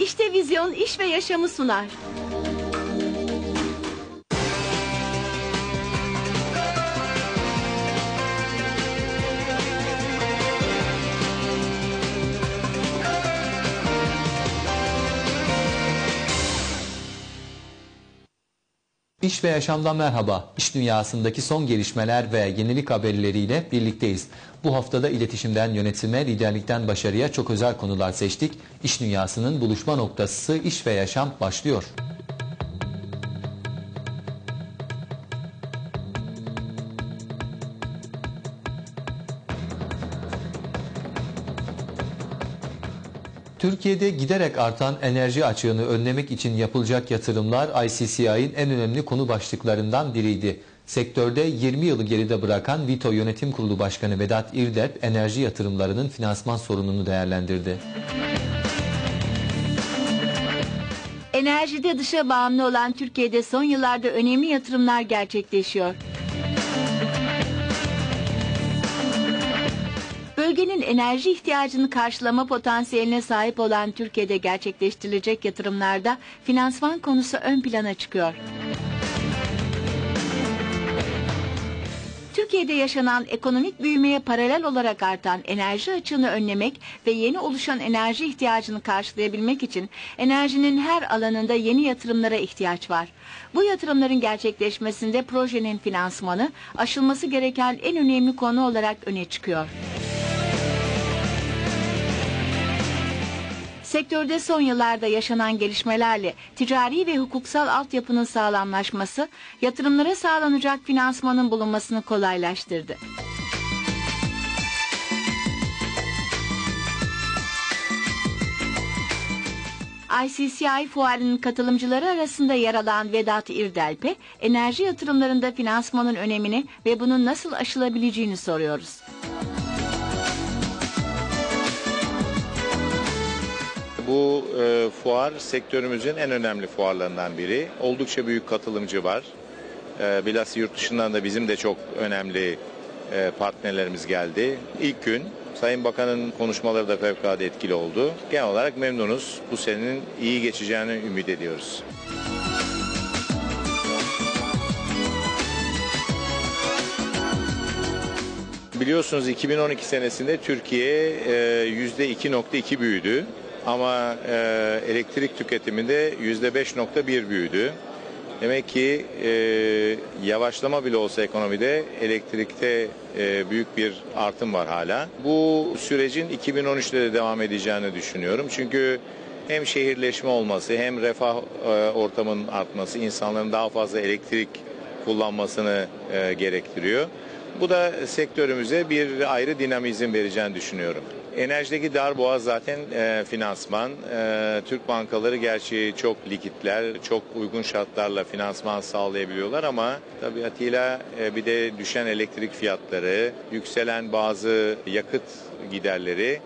İşte vizyon iş ve yaşamı sunar. İş ve yaşamdan merhaba. İş dünyasındaki son gelişmeler ve yenilik haberleriyle birlikteyiz. Bu haftada iletişimden yönetime, liderlikten başarıya çok özel konular seçtik. İş dünyasının buluşma noktası iş ve yaşam başlıyor. Türkiye'de giderek artan enerji açığını önlemek için yapılacak yatırımlar ICCI'nin en önemli konu başlıklarından biriydi. Sektörde 20 yılı geride bırakan Vito Yönetim Kurulu Başkanı Vedat İrdep enerji yatırımlarının finansman sorununu değerlendirdi. Enerjide dışa bağımlı olan Türkiye'de son yıllarda önemli yatırımlar gerçekleşiyor. Bölgenin enerji ihtiyacını karşılama potansiyeline sahip olan Türkiye'de gerçekleştirilecek yatırımlarda finansman konusu ön plana çıkıyor. Türkiye'de yaşanan ekonomik büyümeye paralel olarak artan enerji açığını önlemek ve yeni oluşan enerji ihtiyacını karşılayabilmek için enerjinin her alanında yeni yatırımlara ihtiyaç var. Bu yatırımların gerçekleşmesinde projenin finansmanı aşılması gereken en önemli konu olarak öne çıkıyor. Sektörde son yıllarda yaşanan gelişmelerle ticari ve hukuksal altyapının sağlamlaşması, yatırımlara sağlanacak finansmanın bulunmasını kolaylaştırdı. ICCI fuarının katılımcıları arasında yer alan Vedat İrdelpe, enerji yatırımlarında finansmanın önemini ve bunun nasıl aşılabileceğini soruyoruz. Bu e, fuar sektörümüzün en önemli fuarlarından biri. Oldukça büyük katılımcı var. E, bilhassa yurt dışından da bizim de çok önemli e, partnerlerimiz geldi. İlk gün Sayın Bakan'ın konuşmaları da fevkalade etkili oldu. Genel olarak memnunuz. Bu senenin iyi geçeceğini ümit ediyoruz. Biliyorsunuz 2012 senesinde Türkiye e, %2.2 büyüdü ama e, elektrik tüketiminde %5.1 büyüdü. Demek ki e, yavaşlama bile olsa ekonomide elektrikte e, büyük bir artım var hala. Bu sürecin 2013'te de devam edeceğini düşünüyorum. Çünkü hem şehirleşme olması hem refah e, ortamının artması insanların daha fazla elektrik kullanmasını e, gerektiriyor. Bu da sektörümüze bir ayrı dinamizm vereceğini düşünüyorum. Enerjideki darboğaz zaten e, finansman. E, Türk bankaları gerçi çok likitler, çok uygun şartlarla finansman sağlayabiliyorlar ama tabiatıyla e, bir de düşen elektrik fiyatları, yükselen bazı yakıt giderleri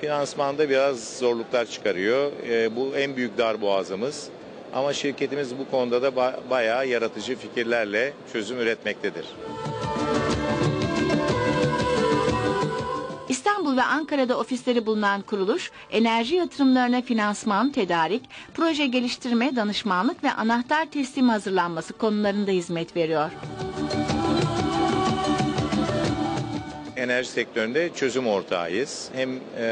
finansmanda biraz zorluklar çıkarıyor. E, bu en büyük darboğazımız. Ama şirketimiz bu konuda da ba bayağı yaratıcı fikirlerle çözüm üretmektedir. İstanbul ve Ankara'da ofisleri bulunan kuruluş, enerji yatırımlarına finansman, tedarik, proje geliştirme, danışmanlık ve anahtar teslim hazırlanması konularında hizmet veriyor. Enerji sektöründe çözüm ortağıyız. Hem e,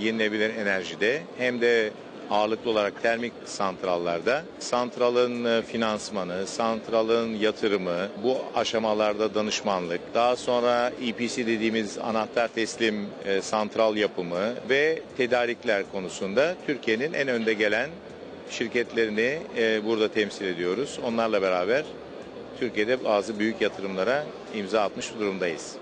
yenilenebilir enerjide hem de ağırlıklı olarak termik santrallarda santralın e, finansmanı, santralın yatırımı, bu aşamalarda danışmanlık, daha sonra EPC dediğimiz anahtar teslim e, santral yapımı ve tedarikler konusunda Türkiye'nin en önde gelen şirketlerini e, burada temsil ediyoruz. Onlarla beraber Türkiye'de bazı büyük yatırımlara imza atmış durumdayız.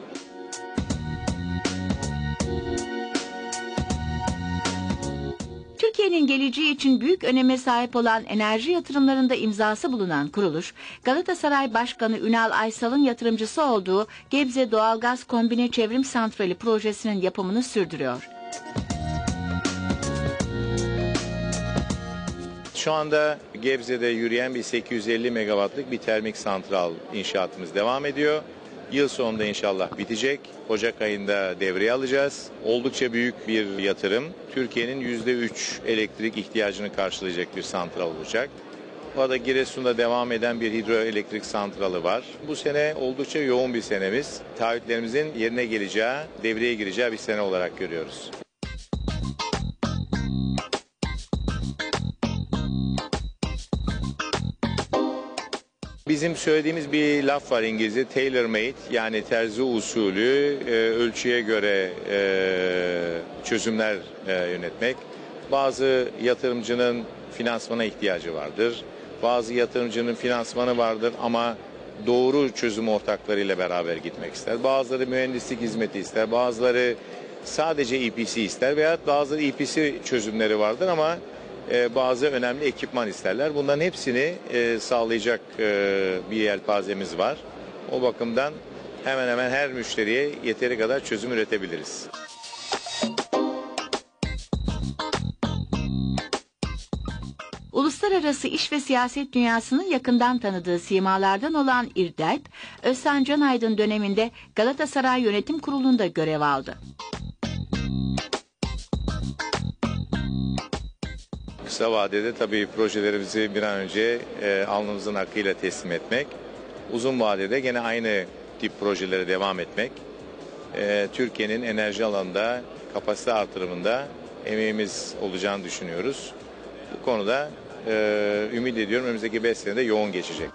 Türkiye'nin geleceği için büyük öneme sahip olan enerji yatırımlarında imzası bulunan kuruluş, Galatasaray Başkanı Ünal Aysal'ın yatırımcısı olduğu Gebze Doğalgaz Kombine Çevrim Santrali projesinin yapımını sürdürüyor. Şu anda Gebze'de yürüyen bir 850 megawattlık bir termik santral inşaatımız devam ediyor. Yıl sonunda inşallah bitecek. Ocak ayında devreye alacağız. Oldukça büyük bir yatırım. Türkiye'nin %3 elektrik ihtiyacını karşılayacak bir santral olacak. Bu arada Giresun'da devam eden bir hidroelektrik santralı var. Bu sene oldukça yoğun bir senemiz. Taahhütlerimizin yerine geleceği, devreye gireceği bir sene olarak görüyoruz. Bizim söylediğimiz bir laf var İngilizce tailor made yani terzi usulü e, ölçüye göre e, çözümler e, yönetmek. Bazı yatırımcının finansmana ihtiyacı vardır. Bazı yatırımcının finansmanı vardır ama doğru çözüm ortaklarıyla beraber gitmek ister. Bazıları mühendislik hizmeti ister, bazıları sadece EPC ister veya bazıları EPC çözümleri vardır ama e, bazı önemli ekipman isterler. Bunların hepsini e, sağlayacak e, bir yelpazemiz var. O bakımdan hemen hemen her müşteriye yeteri kadar çözüm üretebiliriz. Uluslararası iş ve siyaset dünyasının yakından tanıdığı simalardan olan İrdalp, Özcan Canaydın döneminde Galatasaray Yönetim Kurulu'nda görev aldı. Kısa vadede tabii projelerimizi bir an önce e, alnımızın hakkıyla teslim etmek. Uzun vadede gene aynı tip projelere devam etmek. E, Türkiye'nin enerji alanında kapasite artırımında emeğimiz olacağını düşünüyoruz. Bu konuda e, ümit ediyorum önümüzdeki 5 senede yoğun geçecek.